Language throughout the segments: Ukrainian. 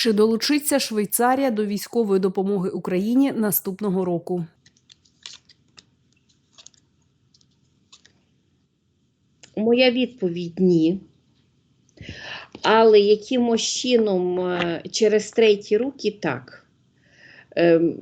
Чи долучиться Швейцарія до військової допомоги Україні наступного року? Моя відповідь ні. Але якимось чином е, через треті руки так. Ем,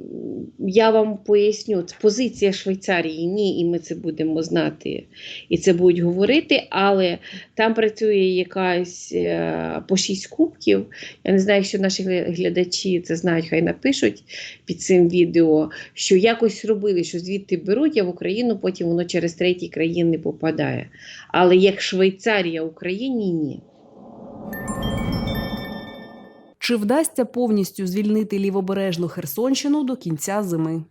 Я вам поясню, це позиція Швейцарії ні, і ми це будемо знати, і це будуть говорити, але там працює якась е, по шість кубків. Я не знаю, якщо наші глядачі це знають, хай напишуть під цим відео, що якось робили, що звідти беруть, а в Україну потім воно через треті країни попадає. Але як Швейцарія Україні ні. Чи вдасться повністю звільнити лівобережну Херсонщину до кінця зими?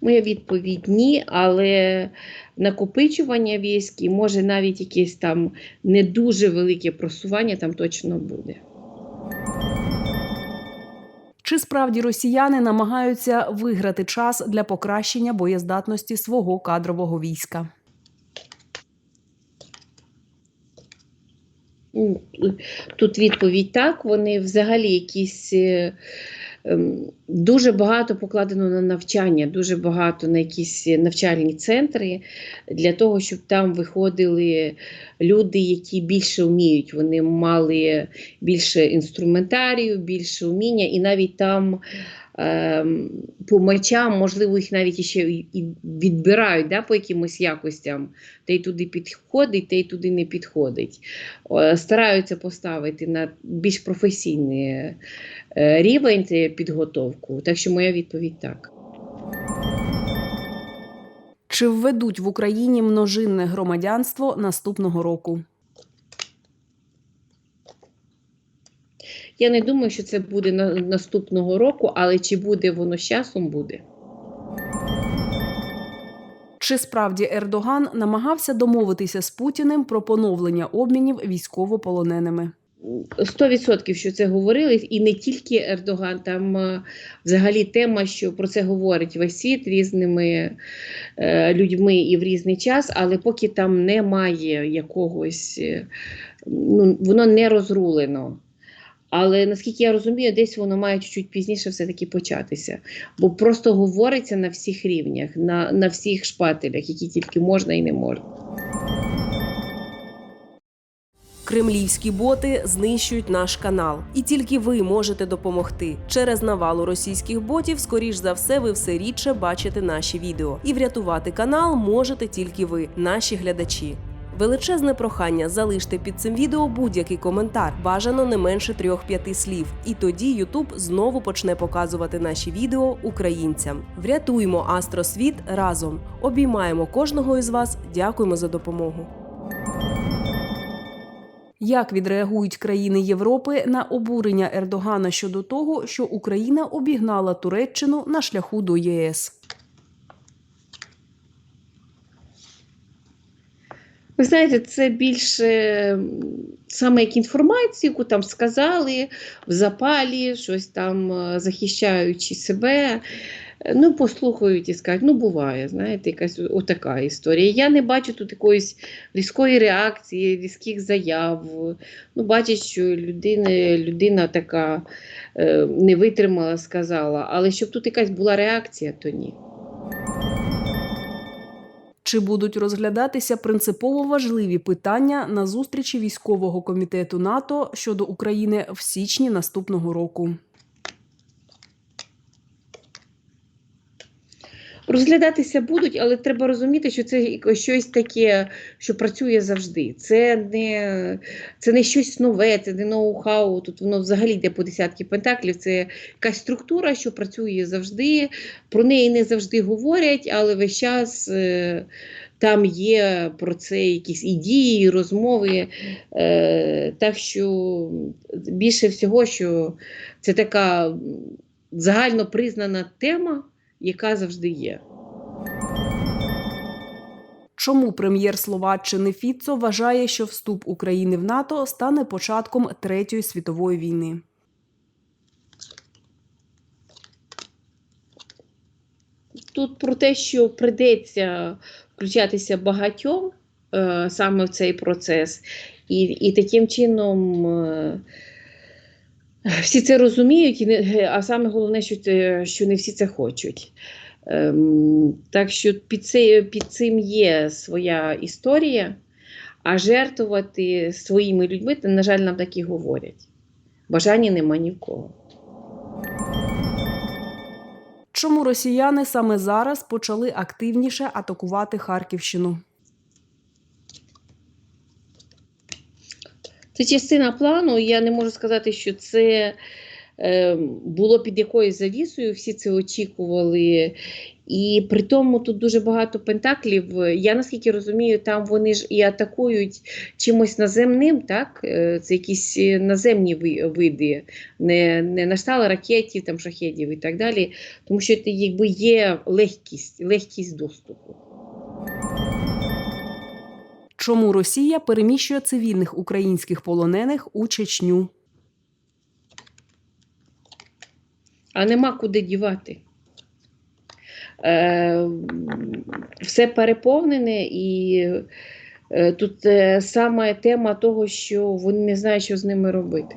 Моя відповідь ні, але накопичування військ і може навіть якесь там не дуже велике просування там точно буде. Чи справді росіяни намагаються виграти час для покращення боєздатності свого кадрового війська? Тут відповідь так. Вони взагалі якісь е, ем, дуже багато покладено на навчання, дуже багато на якісь навчальні центри для того, щоб там виходили люди, які більше вміють. Вони мали більше інструментарію, більше вміння, і навіть там. Ем, По мечам, можливо, їх навіть ще і відбирають да, по якимось якостям. Той туди підходить, той туди не підходить. Стараються поставити на більш професійний е, рівень підготовку. Так що моя відповідь так. Чи введуть в Україні множинне громадянство наступного року? Я не думаю, що це буде на наступного року, але чи буде воно з часом буде. Чи справді Ердоган намагався домовитися з Путіним про поновлення обмінів військовополоненими? 100% що це говорили, і не тільки Ердоган, там е, взагалі тема, що про це говорить весь світ різними е, людьми і в різний час, але поки там немає якогось, е, ну, воно не розрулено. Але наскільки я розумію, десь воно має чуть пізніше все-таки початися. Бо просто говориться на всіх рівнях, на, на всіх шпателях, які тільки можна і не можна. Кремлівські боти знищують наш канал, і тільки ви можете допомогти. Через навалу російських ботів, скоріш за все, ви все рідше бачите наші відео. І врятувати канал можете тільки ви, наші глядачі. Величезне прохання залиште під цим відео будь-який коментар, бажано не менше трьох-п'яти слів. І тоді Ютуб знову почне показувати наші відео українцям. Врятуємо Астросвіт разом. Обіймаємо кожного із вас. Дякуємо за допомогу. Як відреагують країни Європи на обурення Ердогана щодо того, що Україна обігнала Туреччину на шляху до ЄС? Ви знаєте, це більше саме як інформацію, яку там сказали в запалі, щось там е, захищаючи себе. Е, Ну, послухають і скажуть, ну буває, знаєте, якась отака історія. Я не бачу тут якоїсь різкої реакції, різких заяв. Ну, бачать, що людина, людина така е, не витримала, сказала. Але щоб тут якась була реакція, то ні. Чи будуть розглядатися принципово важливі питання на зустрічі військового комітету НАТО щодо України в січні наступного року? Розглядатися будуть, але треба розуміти, що це щось таке, що працює завжди. Це не, це не щось нове, це не ноу-хау. Тут воно взагалі йде по десятки пентаклів. Це якась структура, що працює завжди. Про неї не завжди говорять, але весь час е, там є про це якісь ідеї, розмови. Е, так що більше всього, що це така загально признана тема яка завжди є. Чому прем'єр Словаччини Фіцо вважає, що вступ України в НАТО стане початком третьої світової війни? Тут про те, що придеться включатися багатьом е, саме в цей процес, І, і таким чином е, всі це розуміють, і не, а саме головне, що, це, що не всі це хочуть. Ем, так що під, це, під цим є своя історія, а жертвувати своїми людьми, на жаль, нам так і говорять. Бажання нема ні в кого. Чому росіяни саме зараз почали активніше атакувати Харківщину? Це частина плану. Я не можу сказати, що це е, було під якоюсь завісою, всі це очікували. І при тому тут дуже багато пентаклів. Я наскільки розумію, там вони ж і атакують чимось наземним, так? Е, Це якісь е, наземні види, не, не на ракетів, там, шахедів і так далі. Тому що це якби є легкість, легкість доступу. Чому Росія переміщує цивільних українських полонених у Чечню? а нема куди дівати. Е, все переповнене, і е, тут е, саме тема того, що вони не знають, що з ними робити.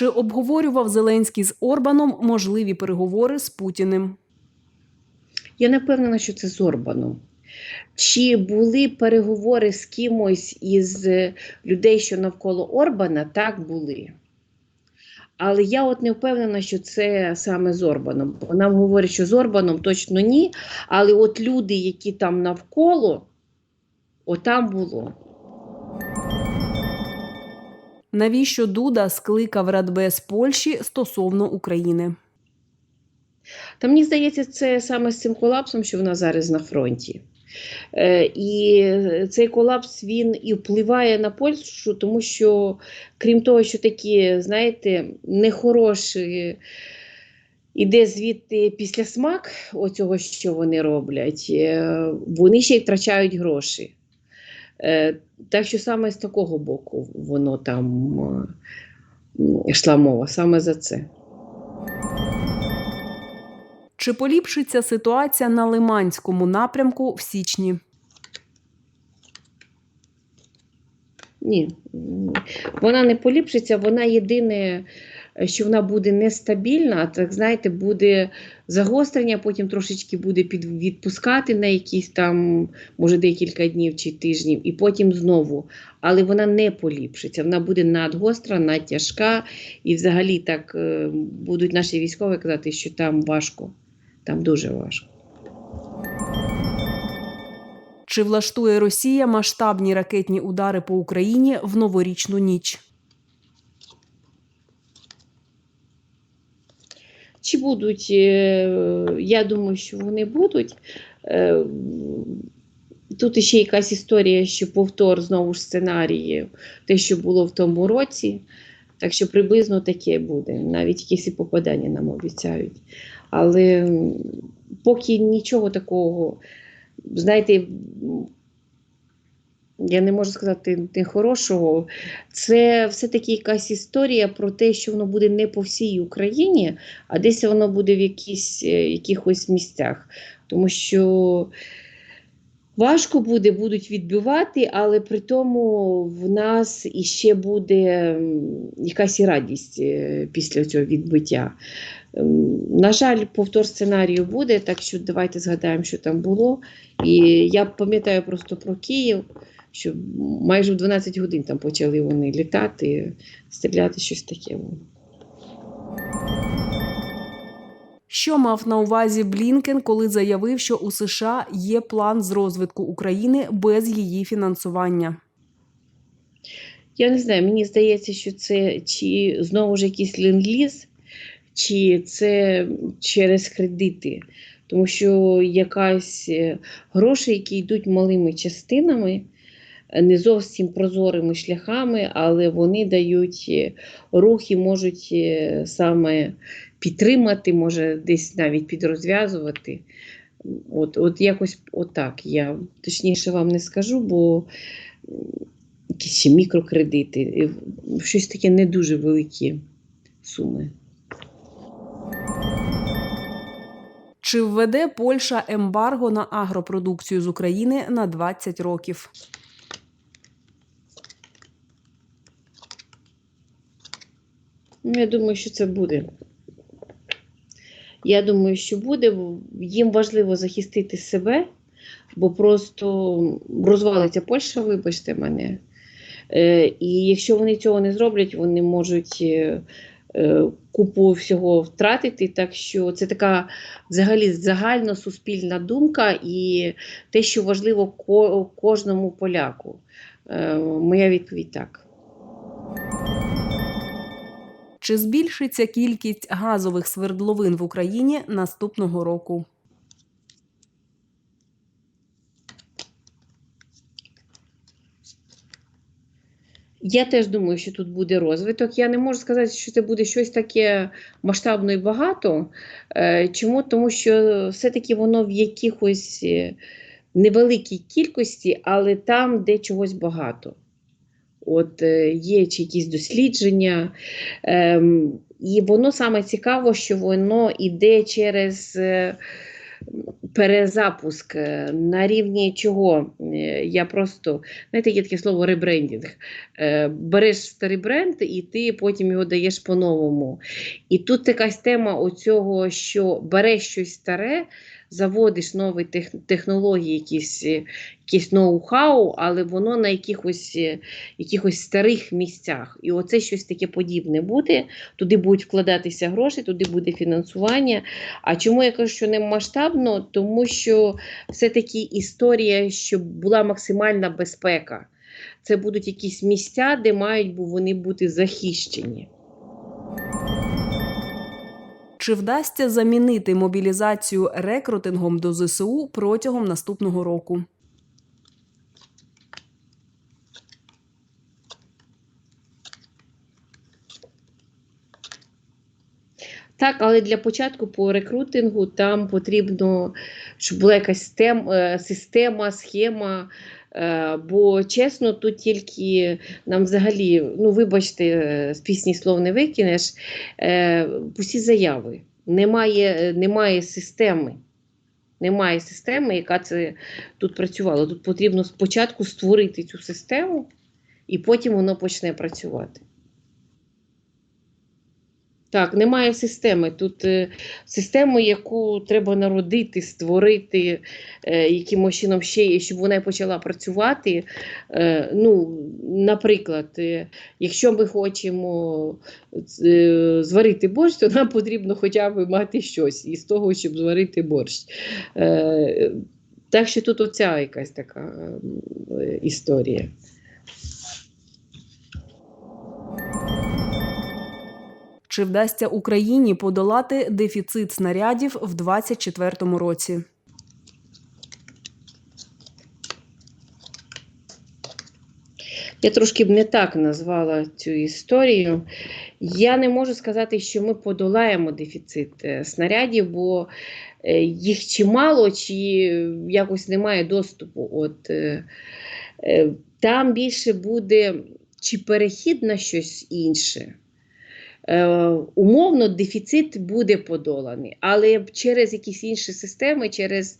Чи обговорював Зеленський з Орбаном можливі переговори з Путіним? Я не впевнена, що це з Орбаном. Чи були переговори з кимось із е, людей, що навколо Орбана? Так були. Але я от не впевнена, що це саме з Орбаном. Нам говорять, що з Орбаном точно ні. Але от люди, які там навколо, отам було. Навіщо Дуда скликав Радбез Польщі стосовно України? Та мені здається, це саме з цим колапсом, що в нас зараз на фронті. Е, і цей колапс він і впливає на Польщу, тому що, крім того, що такі, знаєте, нехороші. Іде звідти після смак оцього, що вони роблять, е, вони ще й втрачають гроші. Е, Так що саме з такого боку воно там е, йшла мова, саме за це. Чи поліпшиться ситуація на Лиманському напрямку в січні? Ні, вона не поліпшиться, вона єдине, що вона буде нестабільна, так знаєте, буде загострення, потім трошечки буде відпускати на якісь там, може, декілька днів чи тижнів, і потім знову. Але вона не поліпшиться, вона буде надгостра, надтяжка, і взагалі так е, будуть наші військові казати, що там важко, там дуже важко. Чи влаштує Росія масштабні ракетні удари по Україні в новорічну ніч? Чи будуть, е, я думаю, що вони будуть. Е, Тут ще якась історія, що повтор знову ж сценарії, те, що було в тому році. Так що приблизно таке буде. Навіть якісь і попадання нам обіцяють. Але поки нічого такого, знаєте, я не можу сказати нехорошого. Це все-таки якась історія про те, що воно буде не по всій Україні, а десь воно буде в якісь, е, якихось місцях. Тому що важко буде, будуть відбивати, але при тому в нас іще буде якась радість е, після цього відбиття. Ем, На жаль, повтор сценарію буде, так що давайте згадаємо, що там було. І я пам'ятаю просто про Київ, що майже в 12 годин там почали вони літати, стріляти щось таке. Що мав на увазі Блінкен, коли заявив, що у США є план з розвитку України без її фінансування? Я не знаю, мені здається, що це чи знову ж якийсь ленд-ліз, чи це через кредити. Тому що якась е, гроші, які йдуть малими частинами, не зовсім прозорими шляхами, але вони дають е, рух і можуть е, саме підтримати, може десь навіть підрозв'язувати. От, от якось отак. Я точніше вам не скажу, бо якісь ще мікрокредити, е, щось таке не дуже великі суми. Чи введе Польща ембарго на агропродукцію з України на 20 років? Я думаю, що це буде. Я думаю, що буде. Їм важливо захистити себе, бо просто розвалиться Польща, вибачте мене. Е, і якщо вони цього не зроблять, вони можуть е, е, купу всього втратити. Так що це така взагалі загальносуспільна думка і те, що важливо кожному поляку. Моя відповідь так. Чи збільшиться кількість газових свердловин в Україні наступного року? Я теж думаю, що тут буде розвиток. Я не можу сказати, що це буде щось таке масштабно і багато. Е, Чому? Тому що все-таки воно в якихось е, невеликій кількості, але там, де чогось багато. От е, є чи якісь дослідження, ем, і воно саме цікаво, що воно йде через е, перезапуск е, на рівні чого. Е, Я просто, знаєте, є таке слово ребрендінг. Е, Береш старий бренд і ти потім його даєш по-новому. І тут якась тема оцього, що береш щось старе, заводиш нові тех- технології, якісь, е, якісь ноу-хау, але воно на якихось, е, якихось старих місцях. І оце щось таке подібне буде. Туди будуть вкладатися гроші, туди буде фінансування. А чому я кажу, що не масштабно? Тому що все-таки історія, щоб була максимальна безпека. Це будуть якісь місця, де мають вони бути захищені. Чи вдасться замінити мобілізацію рекрутингом до ЗСУ протягом наступного року? Так, але для початку по рекрутингу там потрібно, щоб була якась е, система, схема. Е, Бо чесно, тут тільки нам взагалі, ну вибачте, е, з пісні слов не викинеш, е, усі заяви. Немає, немає системи. Немає системи, яка це тут працювала. Тут потрібно спочатку створити цю систему, і потім воно почне працювати. Так, немає системи. Тут е, систему, яку треба народити, створити е, якимось чином ще, і щоб вона почала працювати. Е, ну, наприклад, е, якщо ми хочемо е, зварити борщ, то нам потрібно хоча б мати щось із того, щоб зварити борщ. Е, так що тут оця якась така е, історія. Чи вдасться Україні подолати дефіцит снарядів в 2024 році? Я трошки б не так назвала цю історію. Я не можу сказати, що ми подолаємо дефіцит е, снарядів, бо е, їх чимало, чи якось немає доступу. От, е, там більше буде чи перехід на щось інше. Е, умовно, дефіцит буде подоланий, але через якісь інші системи, через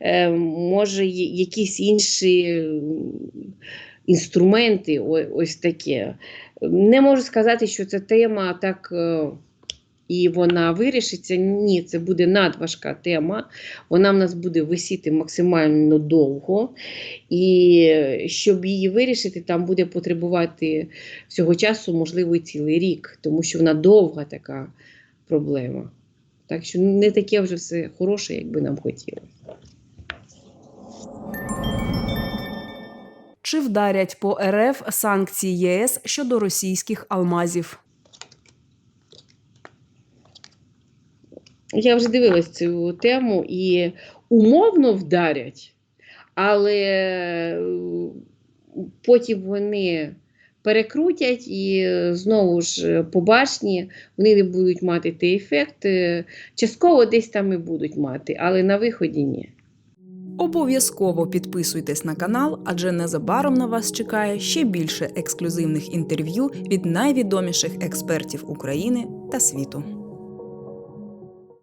е, може якісь інші. інструменти, ось таке. Не можу сказати, що ця тема так е, і вона вирішиться. Ні, це буде надважка тема. Вона в нас буде висіти максимально довго. І щоб її вирішити, там буде потребувати всього часу, можливо, і цілий рік, тому що вона довга така проблема. Так що не таке вже все хороше, як би нам хотілося. Чи вдарять по РФ санкції ЄС щодо російських алмазів? Я вже дивилась цю тему і умовно вдарять, але е, потім вони перекрутять і знову ж е, побачні, вони не будуть мати той ефект. Е, Частково десь там і будуть мати, але на виході ні. Обов'язково підписуйтесь на канал, адже незабаром на вас чекає ще більше ексклюзивних інтерв'ю від найвідоміших експертів України та світу.